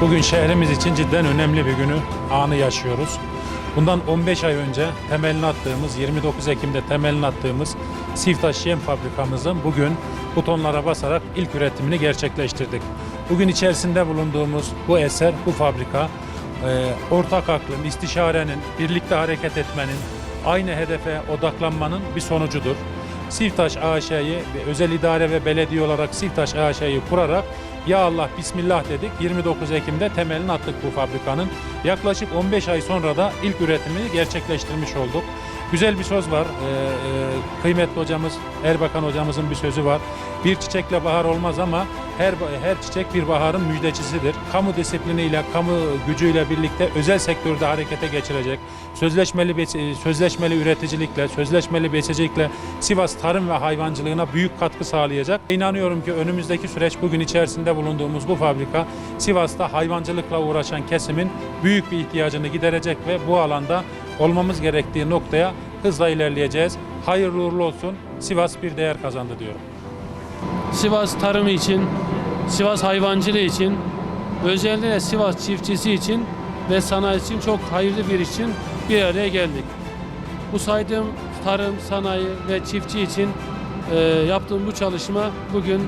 Bugün şehrimiz için cidden önemli bir günü, anı yaşıyoruz. Bundan 15 ay önce temelini attığımız, 29 Ekim'de temelini attığımız Sivtaş Yem Fabrikamızın bugün butonlara basarak ilk üretimini gerçekleştirdik. Bugün içerisinde bulunduğumuz bu eser, bu fabrika e, ortak aklın, istişarenin, birlikte hareket etmenin, aynı hedefe odaklanmanın bir sonucudur. Sivtaş AŞ'yi özel idare ve belediye olarak Sivtaş AŞ'yi kurarak ya Allah Bismillah dedik. 29 Ekim'de temelini attık bu fabrikanın. Yaklaşık 15 ay sonra da ilk üretimini gerçekleştirmiş olduk. Güzel bir söz var. Ee, e, kıymetli hocamız Erbakan hocamızın bir sözü var. Bir çiçekle bahar olmaz ama her her çiçek bir baharın müjdecisidir. Kamu disipliniyle, kamu gücüyle birlikte özel sektörde harekete geçirecek. Sözleşmeli bes- sözleşmeli üreticilikle, sözleşmeli besicilikle Sivas tarım ve hayvancılığına büyük katkı sağlayacak. İnanıyorum ki önümüzdeki süreç bugün içerisinde bulunduğumuz bu fabrika Sivas'ta hayvancılıkla uğraşan kesimin büyük bir ihtiyacını giderecek ve bu alanda olmamız gerektiği noktaya hızla ilerleyeceğiz. Hayırlı uğurlu olsun. Sivas bir değer kazandı diyorum. Sivas tarımı için, Sivas hayvancılığı için, özellikle Sivas çiftçisi için ve sanayi için çok hayırlı bir için bir araya geldik. Bu saydığım tarım, sanayi ve çiftçi için e, yaptığım bu çalışma bugün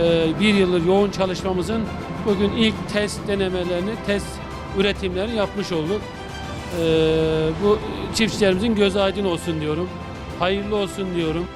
e, bir yıldır yoğun çalışmamızın bugün ilk test denemelerini, test üretimlerini yapmış olduk. E, bu çiftçilerimizin gözü aydın olsun diyorum. Hayırlı olsun diyorum.